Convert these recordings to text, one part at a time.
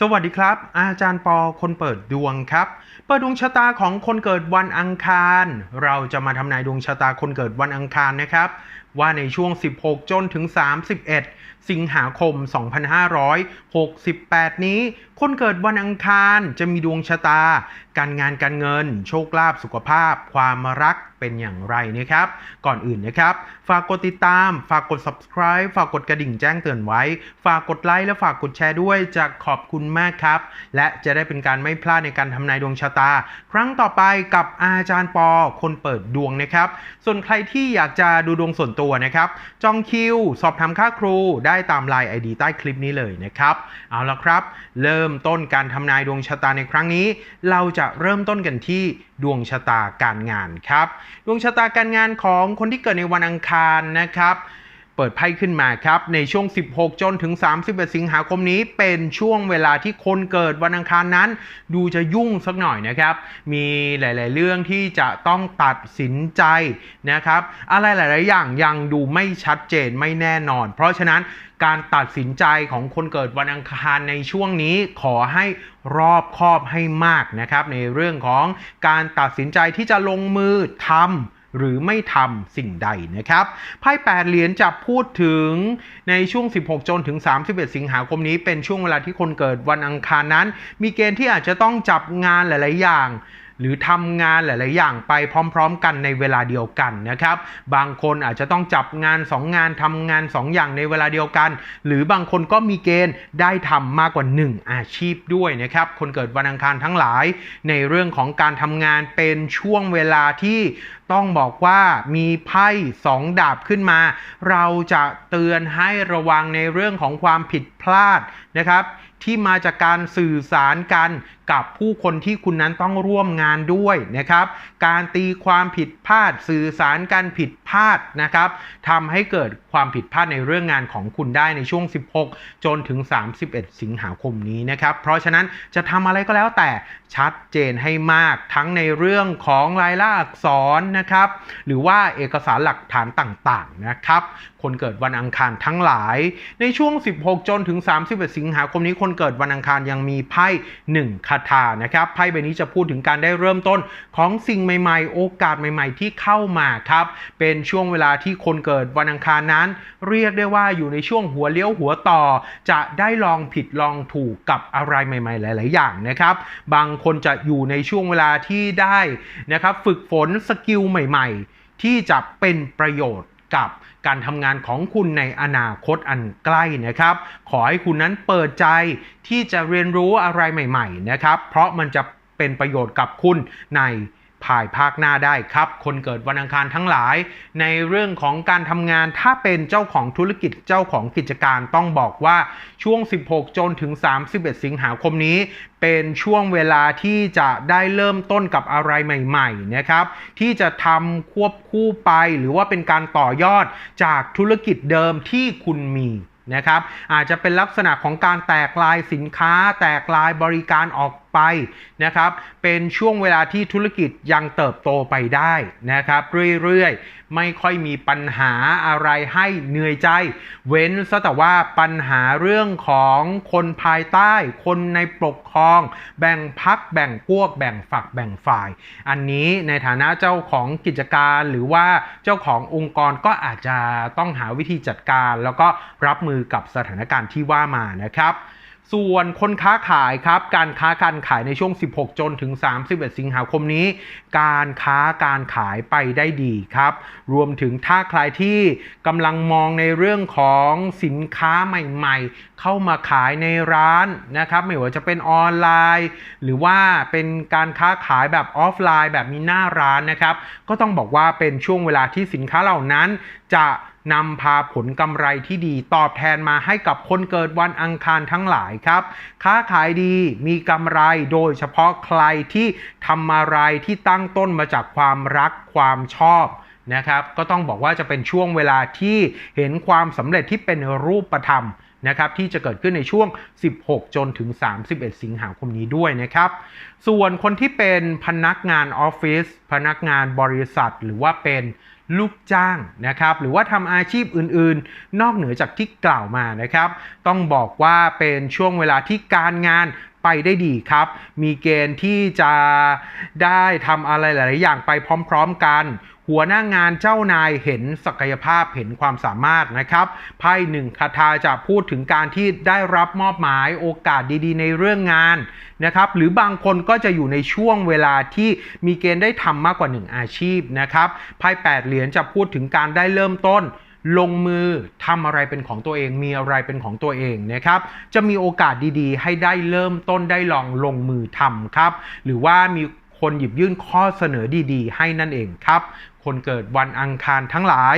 สวัสดีครับ อาจารย์ปอคนเปิดดวงครับ เปิดดวงชะตาของคนเกิดวันอังคาร เราจะมาทำนายดวงชะตาคนเกิดวันอังคารนะครับ ว่าในช่วง 16 จนถึง 31 สิงหาคม 2568 นี้ คนเกิดวันอังคารจะมีดวงชะตา การงานการเงิน โชคลาภสุขภาพ ความรักเป็นอย่างไรนะครับ ก่อนอื่นนะครับ ฝากกดติดตาม ฝากกด subscribe ฝากกดกระดิ่งแจ้งเตือนไว้ ฝากกดไลค์และฝากกดแชร์ด้วยจะขอบคุณมากครับ และจะได้เป็นการไม่พลาดในการทำนายดวงชะตา ครั้งต่อไปกับอาจารย์ปอคนเปิดดวงนะครับ ส่วนใครที่อยากจะดูดวงส่วนตัวนะครับ จองคิว สอบถามค่าครูได้ตามไลน์ ID ใต้คลิปนี้เลยนะครับ เอาละครับ เริ่มต้นการทำนายดวงชะตาในครั้งนี้ เราจะเริ่มต้นกันที่ดวงชะตาการงานครับ ดวงชะตาการงานของคนที่เกิดในวันอังคารนะครับ เปิดไพ่ขึ้นมาครับ ในช่วง 16 จนถึง 31 สิงหาคมนี้ เป็นช่วงเวลาที่คนเกิดวันอังคารนั้น ดูจะยุ่งสักหน่อยนะครับ มีหลาย ๆ เรื่องที่จะต้องตัดสินใจนะครับ อะไรหลาย ๆ อย่างยังดูไม่ชัดเจนไม่แน่นอน เพราะฉะนั้นการตัดสินใจของคนเกิดวันอังคารในช่วงนี้ขอให้รอบคอบให้มากนะครับ ในเรื่องของการตัดสินใจที่จะลงมือทำ หรือไม่ทำสิ่งใดนะครับไพ่8เหรียญจะพูดถึงในช่วง 16 จนถึง 31 สิงหาคมนี้เป็นช่วงเวลาที่คนเกิดวันอังคารนั้น มีเกณฑ์ที่อาจจะต้องจับงานหลาย ๆ อย่าง หรือทำงานหลาย ๆ อย่างไปพร้อม ๆ กันในเวลาเดียวกันนะครับ บางคนอาจจะต้องจับงาน 2 งานทำงาน 2 อย่างในเวลาเดียวกัน หรือบางคนก็มีเกณฑ์ได้ทำมากกว่า 1 อาชีพด้วยนะครับ คนเกิดวันอังคารทั้งหลาย ในเรื่องของการทำงานเป็นช่วงเวลาที่ต้องบอกว่ามีไพ่สองดาบขึ้นมา เราจะเตือนให้ระวังในเรื่องของความผิดพลาดนะครับ ที่มาจากการสื่อสารกันกับผู้คนที่คุณนั้นต้องร่วมงานด้วยนะครับ การตีความผิดพลาดสื่อสารการผิดพลาดนะครับทำให้เกิดความผิดพลาดในเรื่องงานของคุณได้ในช่วง 16 จนถึง 31 สิงหาคมนี้นะครับ เพราะฉะนั้นจะทำอะไรก็แล้วแต่ชัดเจนให้มากทั้งในเรื่องของลายลักษณ์อักษรนะครับ หรือว่าเอกสารหลักฐานต่างๆนะครับ คนเกิดวันอังคารทั้งหลาย ในช่วง 16 จนถึง 31 สิงหาคมนี้คนเกิดวันอังคารยังมีไพ่1คาถานะครับไพ่ใบนี้จะพูดถึงการได้เริ่มต้นของสิ่งใหม่ ๆ โอกาสใหม่ ๆ ที่เข้ามาครับเป็นช่วงเวลาที่คนเกิดวันอังคารนั้น เรียกได้ว่าอยู่ในช่วงหัวเลี้ยวหัวต่อ จะได้ลองผิดลองถูกกับอะไรใหม่ ๆ หลาย ๆ อย่างนะครับ บางคนจะอยู่ในช่วงเวลาที่ได้นะครับ ฝึกฝนสกิลใหม่ ๆ ที่จะเป็นประโยชน์กับ การทำงานของคุณในอนาคตอันใกล้นะครับ ขอให้คุณนั้นเปิดใจที่จะเรียนรู้อะไรใหม่ ๆ นะครับ เพราะมันจะเป็นประโยชน์กับคุณใน ภายภาคหน้าได้ครับ คนเกิดวันอังคารทั้งหลาย ในเรื่องของการทำงานถ้าเป็นเจ้าของธุรกิจเจ้าของกิจการต้องบอกว่าช่วง 16 จนถึง 31 สิงหาคมนี้ เป็นช่วงเวลาที่จะได้เริ่มต้นกับอะไรใหม่ๆนะครับ ที่จะทำควบคู่ไปหรือว่าเป็นการต่อยอดจากธุรกิจเดิมที่คุณมีนะครับอาจจะเป็นลักษณะของการแตกลายสินค้า แตกลายบริการออก ไปนะครับ เป็นช่วงเวลาที่ธุรกิจยังเติบโตไปได้นะครับ เรื่อยๆ ไม่ค่อยมีปัญหาอะไรให้เหนื่อยใจ เว้นซะแต่ว่าปัญหาเรื่องของคนภายใต้ คนในปกครอง แบ่งพักแบ่งพวก แบ่งฝักแบ่งฝ่าย อันนี้ในฐานะเจ้าของกิจการหรือว่าเจ้าขององค์กรก็อาจจะต้องหาวิธีจัดการ แล้วก็รับมือกับสถานการณ์ที่ว่ามานะครับ ส่วนคนค้าขายครับ การค้าการขายในช่วง 16 จนถึง 31 สิงหาคมนี้ การค้าการขายไปได้ดีครับ รวมถึงถ้าใครที่กำลังมองในเรื่องของสินค้าใหม่ๆ เข้ามาขายในร้านนะครับ ไม่ว่าจะเป็นออนไลน์ หรือว่าเป็นการค้าขายแบบออฟไลน์แบบมีหน้าร้านนะครับ ก็ต้องบอกว่าเป็นช่วงเวลาที่สินค้าเหล่านั้นจะ นำพาผลกำไรที่ดีตอบแทนมาให้กับคนเกิดวันอังคารทั้งหลายครับ ค้าขายดีมีกำไรโดยเฉพาะใครที่ทำอะไรที่ตั้งต้นมาจากความรักความชอบนะครับ ก็ต้องบอกว่าจะเป็นช่วงเวลาที่เห็นความสำเร็จที่เป็นรูปธรรมนะครับที่จะเกิดขึ้นในช่วง 16 จนถึง 31 สิงหาคมนี้ด้วยนะครับ ส่วนคนที่เป็นพนักงานออฟฟิศพนักงานบริษัท หรือว่าเป็น ลูกจ้างนะครับหรือว่าทำอาชีพอื่นๆ นอกเหนือจากที่กล่าวมานะครับ ต้องบอกว่าเป็นช่วงเวลาที่การงาน ไปได้ดีครับ มีเกณฑ์ที่จะได้ทำอะไรหลาย ๆ อย่างไปพร้อม ๆ กัน หัวหน้างานเจ้านายเห็นศักยภาพเห็นความสามารถนะครับไพ่หนึ่งคาถาจะพูดถึงการที่ได้รับมอบหมายโอกาสดี ๆ ในเรื่องงานนะครับหรือบางคนก็จะอยู่ในช่วงเวลาที่มีเกณฑ์ได้ทำมากกว่า 1 อาชีพนะครับไพ่8เหรียญจะพูดถึงการได้เริ่มต้น ลงมือทำอะไรเป็นของตัวเอง มีอะไรเป็นของตัวเองนะครับ จะมีโอกาสดีๆ ให้ได้เริ่มต้นได้ลองลงมือทำครับ หรือว่ามีคนหยิบยื่นข้อเสนอดีๆ ให้นั่นเองครับ คนเกิดวันอังคารทั้งหลาย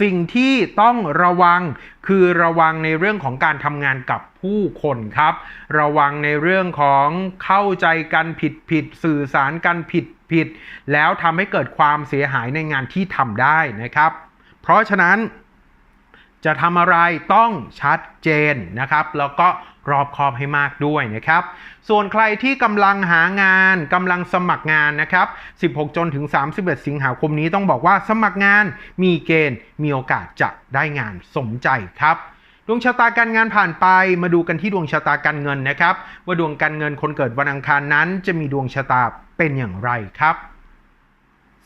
สิ่งที่ต้องระวังคือระวังในเรื่องของการทำงานกับผู้คนครับ ระวังในเรื่องของเข้าใจกันผิดผิดๆสื่อสารกันผิดผิดๆแล้วทำให้เกิดความเสียหายในงานที่ทำได้นะครับ เพราะฉะนั้นจะทำอะไรต้องชัดเจนนะครับ แล้วก็รอบคอบให้มากด้วยนะครับ ส่วนใครที่กำลังหางานกำลังสมัครงานนะครับ 16 จนถึง 31 สิงหาคมนี้ต้องบอกว่าสมัครงานมีเกณฑ์มีโอกาสจะได้งานสมใจครับดวงชะตาการงานผ่านไปมาดูกันที่ดวงชะตาการเงินนะครับ ว่าดวงการเงินคนเกิดวันอังคารนั้น จะมีดวงชะตาเป็นอย่างไรครับ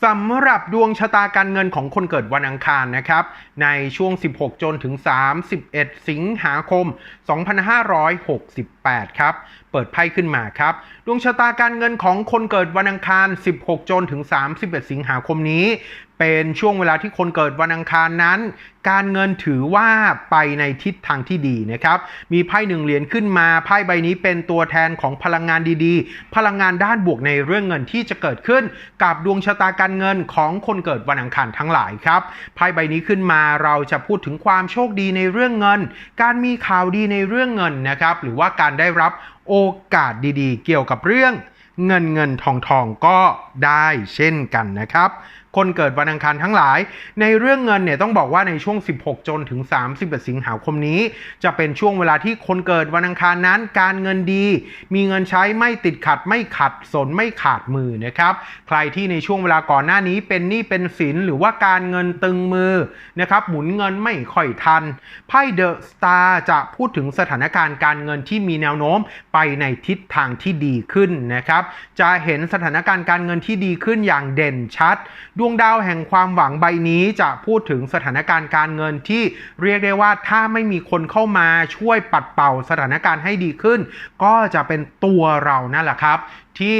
สำหรับดวงชะตาการเงินของคนเกิดวันอังคารนะครับ ในช่วง 16 จนถึง 31 สิงหาคม 2568 ครับ เปิดไพ่ขึ้นมาครับ ดวงชะตาการเงินของคนเกิดวันอังคาร 16 จนถึง 31 สิงหาคมนี้ เป็นช่วงเวลาที่คนเกิดวันอังคารนั้น การเงินถือว่าไปในทิศทางที่ดีนะครับ มีไพ่หนึ่งเหรียญขึ้นมา ไพ่ใบนี้เป็นตัวแทนของพลังงานดีๆ พลังงานด้านบวกในเรื่องเงินที่จะเกิดขึ้น กับดวงชะตาการเงินของคนเกิดวันอังคารทั้งหลายครับไพ่ใบนี้ขึ้นมาเราจะพูดถึงความโชคดีในเรื่องเงิน การมีข่าวดีในเรื่องเงินนะครับ หรือว่าการได้รับโอกาสดีๆ เกี่ยวกับเรื่องเงินเงินทองทองก็ได้เช่นกันนะครับ คนเกิดวันอังคารทั้งหลาย ในเรื่องเงินเนี่ยต้องบอกว่าในช่วง 16 จนถึง 31 สิงหาคมนี้ จะเป็นช่วงเวลาที่คนเกิดวันอังคารนั้น การเงินดี มีเงินใช้ไม่ติดขัดไม่ขัดสนไม่ขาดมือนะครับใครที่ในช่วงเวลาก่อนหน้านี้เป็นหนี้เป็นสินหรือว่าการเงินตึงมือนะครับหมุนเงินไม่ค่อยทันไพ่เดอะสตาร์จะพูดถึงสถานการณ์การเงินที่มีแนวโน้มไปในทิศทางที่ดีขึ้นนะครับจะเห็นสถานการณ์การเงินที่ดีขึ้นอย่างเด่นชัดดวงดาวแห่งความหวังใบนี้จะพูดถึงสถานการณ์การเงินที่เรียกได้ว่าถ้าไม่มีคนเข้ามาช่วยปัดเป่าสถานการณ์ให้ดีขึ้น ก็จะเป็นตัวเรานั่นแหละครับ ที่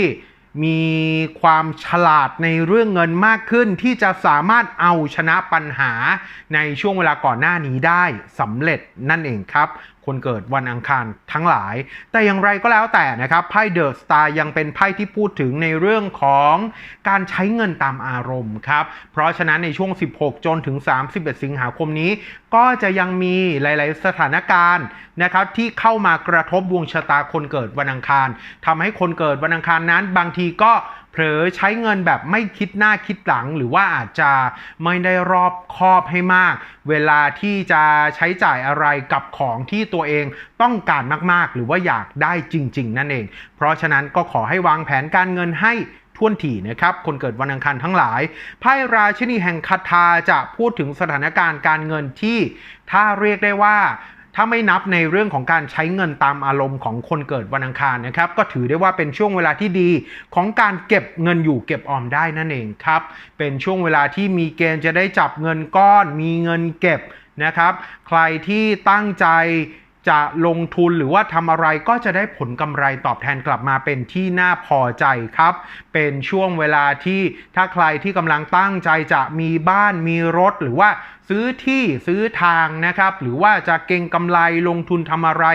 มีความฉลาดในเรื่องเงินมากขึ้นที่จะสามารถเอาชนะปัญหาในช่วงเวลาก่อนหน้านี้ได้สำเร็จนั่นเองครับ คนเกิดวันอังคารทั้งหลาย แต่อย่างไรก็แล้วแต่นะครับไพ่เดอะสตาร์ยังเป็นไพ่ที่พูดถึงในเรื่องของการใช้เงินตามอารมณ์ครับ เพราะฉะนั้นในช่วง 16 จนถึง 31 สิงหาคมนี้ ก็จะยังมีหลาย ๆ สถานการณ์นะครับที่เข้ามากระทบดวงชะตาคนเกิดวันอังคารทำให้คนเกิดวันอังคารนั้นบางทีก็เผลอใช้เงินแบบไม่คิดหน้าคิดหลัง หรือว่าอาจจะไม่ได้รอบคอบให้มาก เวลาที่จะใช้จ่ายอะไรกับของที่ตัวเองต้องการมากๆ หรือว่าอยากได้จริง ๆ นั่นเอง เพราะฉะนั้นก็ขอให้วางแผนการเงินให้ท่วนถี่นะครับ คนเกิดวันอังคารทั้งหลาย ไพ่ราชินีแห่งคาถาจะพูดถึงสถานการณ์การเงินที่ ถ้าเรียกได้ว่า ถ้าไม่นับในเรื่องของการใช้เงินตามอารมณ์ของคนเกิดวันอังคารนะครับ ก็ถือได้ว่าเป็นช่วงเวลาที่ดีของการเก็บเงินอยู่เก็บออมได้นั่นเองครับ เป็นช่วงเวลาที่มีเกณฑ์จะได้จับเงินก้อน มีเงินเก็บนะครับ ใครที่ตั้งใจ จะลงทุนหรือว่าทำอะไรก็จะได้ผลกำไรตอบแทนกลับมาเป็นที่น่าพอใจครับ เป็นช่วงเวลาที่ถ้าใครที่กำลังตั้งใจจะมีบ้านมีรถหรือว่าซื้อที่ซื้อทางนะครับ หรือว่าจะเก็งกำไรลงทุนทำอะไร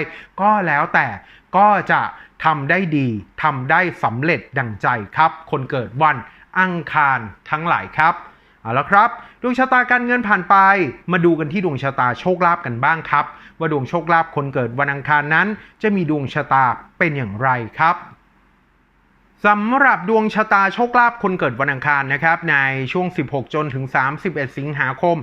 ก็แล้วแต่ก็จะทำได้ดีทำได้สำเร็จดังใจครับ คนเกิดวันอังคารทั้งหลายครับ เอาละครับ ดวงชะตาการเงินผ่านไป มาดูกันที่ดวงชะตาโชคลาภกันบ้างครับ ว่าดวงโชคลาภคนเกิดวันอังคารนั้น จะมีดวงชะตาเป็นอย่างไรครับสำหรับดวงชะตาโชคลาภคนเกิดวันอังคารนะครับในช่วง 16 จนถึง 31 สิงหาคม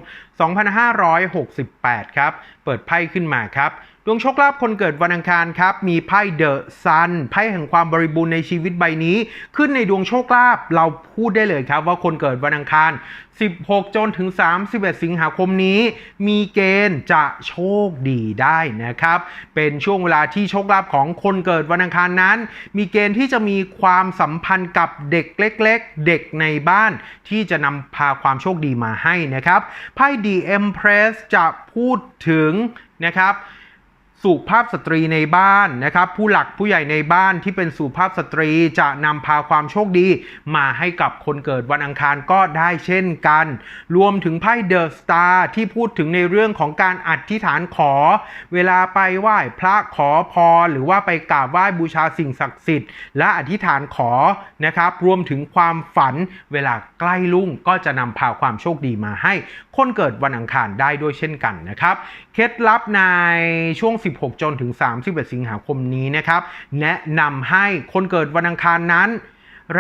2568 ครับ เปิดไพ่ขึ้นมาครับ ดวงโชคลาภคนเกิดวันอังคารครับ มีไพ่เดอะซันไพ่แห่งความบริบูรณ์ในชีวิตใบนี้ ขึ้นในดวงโชคลาภเราพูดได้เลยครับว่าคนเกิดวันอังคาร 16 จนถึง 31 สิงหาคมนี้ มีเกณฑ์จะโชคดีได้นะครับ เป็นช่วงเวลาที่โชคลาภของคนเกิดวันอังคารนั้น มีเกณฑ์ที่จะมีความสัมพันธ์กับเด็กเล็ก ๆ เด็กในบ้าน ที่จะนำพาความโชคดีมาให้นะครับไพ่ The Empress จะพูดถึงนะครับ สุภาพสตรีในบ้านนะครับ ผู้หลักผู้ใหญ่ในบ้านที่เป็นสุภาพสตรีจะนำพาความโชคดี มาให้กับคนเกิดวันอังคารก็ได้เช่นกัน รวมถึงไพ่เดอะสตาร์ที่พูดถึงในเรื่องของการอธิษฐานขอ เวลาไปไหว้พระขอพรหรือว่าไปกราบไหว้บูชาสิ่งศักดิ์สิทธิ์ และอธิษฐานขอนะครับ รวมถึงความฝันเวลาใกล้ลุ่งก็จะนำพาความโชคดีมาให้ คนเกิดวันอังคารได้ด้วยเช่นกันนะครับเคล็ดลับในช่วง16 จนถึง 31 สิงหาคมนี้นะครับ แนะนำให้คนเกิดวันอังคารนั้น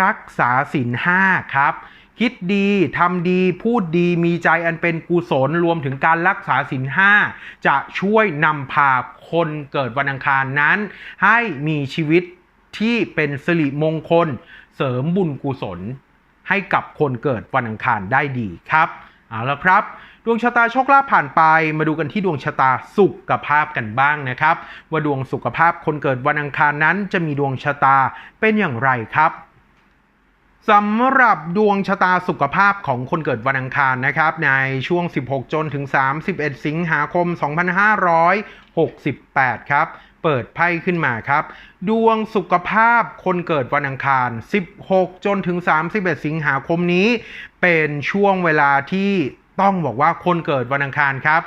รักษาศีลห้าครับคิดดี ทำดี พูดดีมีใจอันเป็นกุศลรวมถึงการรักษาศีลห้าจะช่วยนำพาคนเกิดวันอังคารนั้น ให้มีชีวิตที่เป็นสิริมงคล เสริมบุญกุศล ให้กับคนเกิดวันอังคารได้ดีครับ เอาละครับ ดวงชะตาโชคลาภผ่านไป มาดูกันที่ดวงชะตาสุขภาพกันบ้างนะครับ ว่าดวงสุขภาพคนเกิดวันอังคารนั้นจะมีดวงชะตาเป็นอย่างไรครับสำหรับดวงชะตาสุขภาพของคนเกิดวันอังคารนะครับ ในช่วง 16 จนถึง 31 สิงหาคม 2568 ครับ เปิดไพ่ขึ้นมาครับ ดวงสุขภาพคนเกิดวันอังคาร 16 จนถึง 31 สิงหาคมนี้ เป็นช่วงเวลาที่ ต้องบอกว่าคนเกิดวันอังคารครับ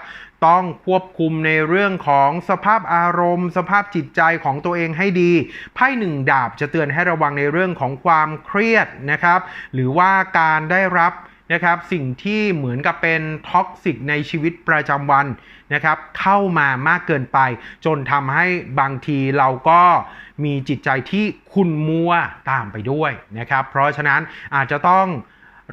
ต้องควบคุมในเรื่องของสภาพอารมณ์ สภาพจิตใจของตัวเองให้ดีไพ่หนึ่งดาบจะเตือนให้ระวังในเรื่องของความเครียดนะครับ หรือว่าการได้รับนะครับสิ่งที่เหมือนกับเป็นท็อกซิกในชีวิตประจำวันนะครับเข้ามามากเกินไป จนทำให้บางทีเราก็มีจิตใจที่ขุ่นมัวตามไปด้วยนะครับ เพราะฉะนั้นอาจจะต้อง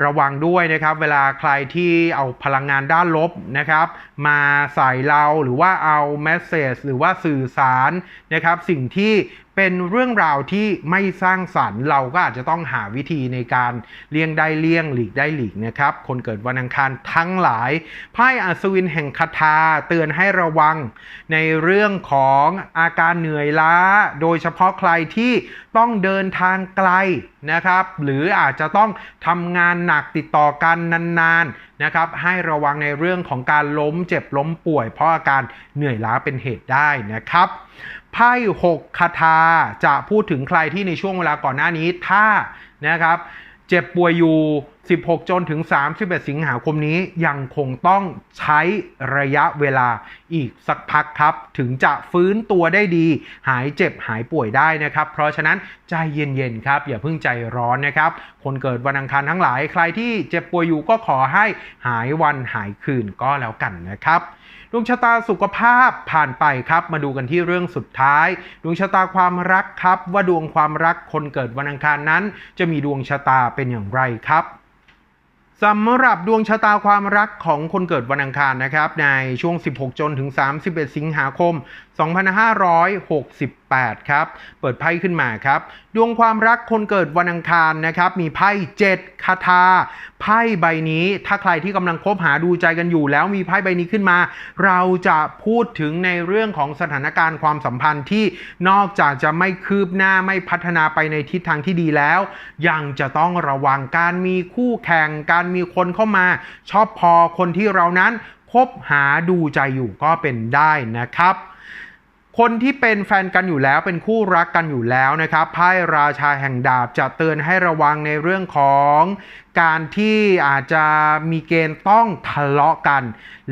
ระวังด้วยนะครับเวลาใครที่เอาพลังงานด้านลบนะครับ มาใส่เราหรือว่าเอาเมสเซจหรือว่าสื่อสารนะครับ สิ่งที่เป็นเรื่องราวที่ไม่สร้างสรรค์ เราก็อาจจะต้องหาวิธีในการเลี่ยงได้เลี่ยงหลีกได้หลีกนะครับ คนเกิดวันอังคารทั้งหลายไพ่อัศวินแห่งคาถาเตือนให้ระวัง ในเรื่องของอาการเหนื่อยล้า โดยเฉพาะใครที่ต้องเดินทางไกลนะครับ หรืออาจจะต้องทำงานหนักติดต่อกันนานๆนะครับ ให้ระวังในเรื่องของการล้มเจ็บล้มป่วย เพราะอาการเหนื่อยล้าเป็นเหตุได้นะครับ ไพ่หกคาถาจะพูดถึงใครที่ในช่วงเวลาก่อนหน้านี้ถ้านะครับเจ็บป่วยอยู่ 16 จนถึง 31 สิงหาคมนี้ยังคงต้องใช้ระยะเวลาอีกสักพักครับ ถึงจะฟื้นตัวได้ดี หายเจ็บหายป่วยได้นะครับ เพราะฉะนั้นใจเย็นๆครับ อย่าเพิ่งใจร้อนนะครับ คนเกิดวันอังคารทั้งหลายใครที่เจ็บป่วยอยู่ก็ขอให้หายวันหายคืนก็แล้วกันนะครับ ดวงชะตาสุขภาพผ่านไปครับ มาดูกันที่เรื่องสุดท้าย ดวงชะตาความรักครับ ว่าดวงความรักคนเกิดวันอังคารนั้น จะมีดวงชะตาเป็นอย่างไรครับสำหรับดวงชะตาความรักของคนเกิดวันอังคารนะครับ ในช่วง 16 จนถึง 31 สิงหาคม 2568 ครับ เปิดไพ่ขึ้นมาครับ ดวงความรักคนเกิดวันอังคารนะครับ มีไพ่ 7 คาถา ไพ่ใบนี้ถ้าใครที่กำลังคบหาดูใจกันอยู่แล้วมีไพ่ใบนี้ขึ้นมา เราจะพูดถึงในเรื่องของสถานการณ์ความสัมพันธ์ที่นอกจากจะไม่คืบหน้าไม่พัฒนาไปในทิศทางที่ดีแล้ว ยังจะต้องระวังการมีคู่แข่ง การมีคนเข้ามา ชอบพอคนที่เรานั้นคบหาดูใจอยู่ก็เป็นได้นะครับ คนที่เป็นแฟนกันอยู่แล้วเป็นคู่รักกันอยู่แล้วนะครับไพ่ราชาแห่งดาบจะเตือนให้ระวังในเรื่องของการที่อาจจะมีเกณฑ์ต้องทะเลาะกัน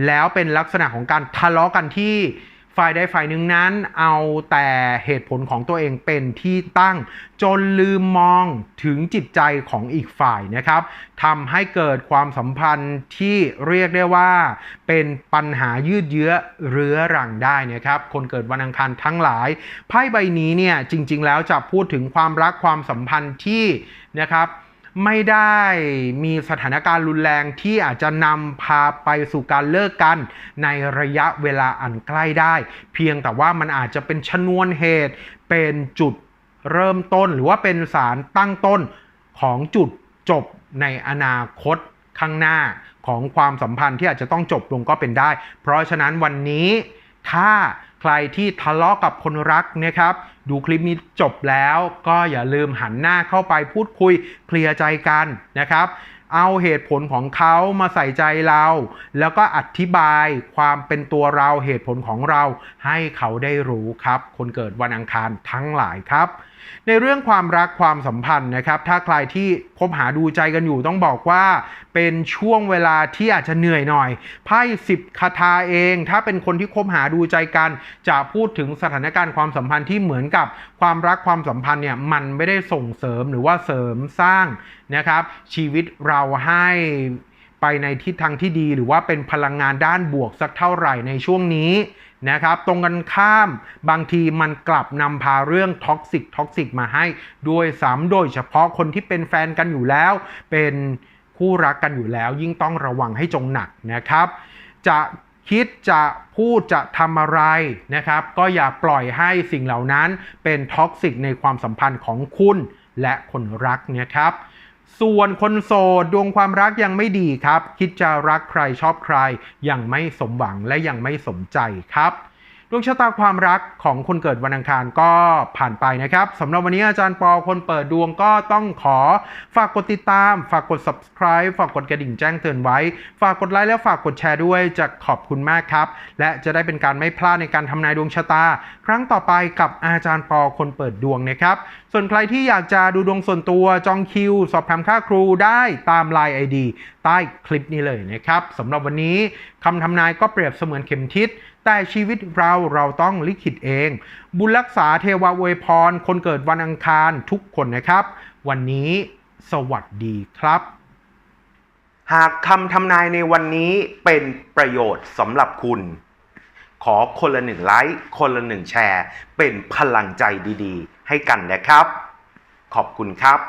แล้วเป็นลักษณะของการทะเลาะกันที่ ฝ่ายใดฝ่ายหนึ่งนั้นเอาแต่เหตุผลของตัวเองเป็นที่ตั้ง จนลืมมองถึงจิตใจของอีกฝ่ายนะครับทำให้เกิดความสัมพันธ์ที่เรียกได้ว่า เป็นปัญหายืดเยื้อเรื้อรังได้นะครับ คนเกิดวันอังคารทั้งหลายไพ่ใบนี้เนี่ยจริง ๆ แล้วจะพูดถึงความรักความสัมพันธ์ที่นะครับ ไม่ได้มีสถานการณ์รุนแรงที่อาจจะนำพาไปสู่การเลิกกัน ในระยะเวลาอันใกล้ได้ เพียงแต่ว่ามันอาจจะเป็นชนวนเหตุ เป็นจุดเริ่มต้นหรือว่าเป็นสารตั้งต้นของจุดจบในอนาคตข้างหน้าของความสัมพันธ์ที่อาจจะต้องจบลงก็เป็นได้ เพราะฉะนั้นวันนี้ถ้า ใครที่ทะเลาะกับคนรักนะครับดูคลิปนี้จบแล้วก็อย่าลืมหันหน้าเข้าไปพูดคุยเคลียร์ใจกันนะครับ เอาเหตุผลของเขามาใส่ใจเรา แล้วก็อธิบายความเป็นตัวเราเหตุผลของเรา ให้เขาได้รู้ครับ คนเกิดวันอังคารทั้งหลายครับ ในเรื่องความรักความสัมพันธ์นะครับ ถ้าใครที่คบหาดูใจกันอยู่ต้องบอกว่า เป็นช่วงเวลาที่อาจจะเหนื่อยหน่อยไพ่สิบคาถาเอง ถ้าเป็นคนที่คบหาดูใจกัน จะพูดถึงสถานการณ์ความสัมพันธ์ที่เหมือนกับความรักความสัมพันธ์เนี่ยมันไม่ได้ส่งเสริมหรือว่าเสริมสร้างนะครับ ชีวิตเราให้ไปในทิศทางที่ดีหรือว่าเป็นพลังงานด้านบวกสักเท่าไหร่ในช่วงนี้ นะครับ ตรงกันข้ามบางทีมันกลับนำพาเรื่องท็อกซิกท็อกซิกมาให้ด้วยซ้ำโดยเฉพาะคนที่เป็นแฟนกันอยู่แล้ว เป็นคู่รักกันอยู่แล้ว ยิ่งต้องระวังให้จงหนักนะครับ จะคิดจะพูดจะทำอะไรนะครับ ก็อย่าปล่อยให้สิ่งเหล่านั้นเป็นท็อกซิกในความสัมพันธ์ของคุณและคนรักนะครับ ส่วนคนโสดดวงความรักยังไม่ดีครับ คิดจะรักใครชอบใครยังไม่สมหวังและยังไม่สมใจครับ ดวงชะตาความรักของคนเกิดวันอังคารก็ผ่านไปนะครับสำหรับวันนี้อาจารย์ปอคนเปิดดวงก็ต้องขอฝากกดติดตาม ฝากกด subscribe ฝากกดกระดิ่งแจ้งเตือนไว้ ฝากกดไลค์และฝากกดแชร์ด้วยจะขอบคุณมากครับ และจะได้เป็นการไม่พลาดในการทำนายดวงชะตา ครั้งต่อไปกับอาจารย์ปอคนเปิดดวงนะครับ ส่วนใครที่อยากจะดูดวงส่วนตัวจองคิว สอบถามค่าครูได้ตาม Line ID ใต้คลิปนี้เลยนะครับสำหรับวันนี้คำทำนายก็เปรียบเสมือนเข็มทิศแต่ชีวิตเราเราต้องลิขิตเอง บุญรักษาเทวาอวยพร คนเกิดวันอังคารทุกคนนะครับ วันนี้สวัสดีครับ หากคำทำนายในวันนี้เป็นประโยชน์สำหรับคุณ ขอคนละหนึ่งไลค์คนละหนึ่งแชร์ เป็นพลังใจดีๆ ให้กันนะครับ ขอบคุณครับ